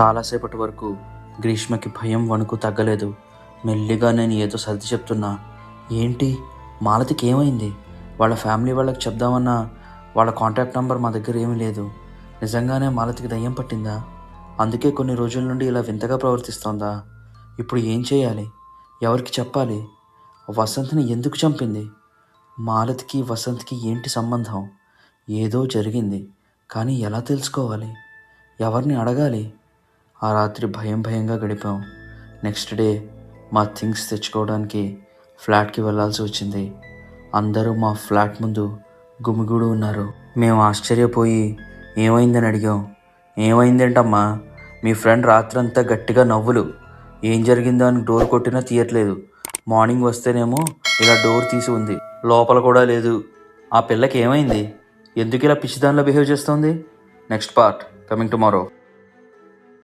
చాలాసేపటి వరకు గ్రీష్మకి భయం వణుకు తగ్గలేదు. మెల్లిగా నేను ఏదో సర్ది చెప్తున్నా. ఏంటి? మాలతికి ఏమైంది? వాళ్ళ ఫ్యామిలీ వాళ్ళకి చెప్దామన్నా వాళ్ళ కాంటాక్ట్ నెంబర్ మా దగ్గర ఏమీ లేదు. నిజంగానే మాలతికి దయ్యం పట్టిందా? అందుకే కొన్ని రోజుల నుండి ఇలా వింతగా ప్రవర్తిస్తోందా? ఇప్పుడు ఏం చేయాలి? ఎవరికి చెప్పాలి? వసంత్ని ఎందుకు చంపింది? మాలతికి వసంత్కి ఏంటి సంబంధం? ఏదో జరిగింది. కానీ ఎలా తెలుసుకోవాలి? ఎవరిని అడగాలి? ఆ రాత్రి భయం భయంగా గడిపాం. నెక్స్ట్ డే మా థింగ్స్ తెచ్చుకోవడానికి ఫ్లాట్కి వెళ్ళాల్సి వచ్చింది. అందరూ మా ఫ్లాట్ ముందు గుమిగూడు ఉన్నారు. మేము ఆశ్చర్యపోయి ఏమైందని అడిగాం. ఏమైందేంటమ్మా? మీ ఫ్రెండ్ రాత్రంతా గట్టిగా నవ్వులు. ఏం జరిగిందో అని డోర్ కొట్టినా తీయట్లేదు. మార్నింగ్ వస్తేనేమో ఇలా డోర్ తీసి ఉంది. లోపల కూడా లేదు. ఆ పిల్లకి ఏమైంది? ఎందుకు ఇలా పిచ్చిదానిలో బిహేవ్ చేస్తోంది? Next part coming tomorrow.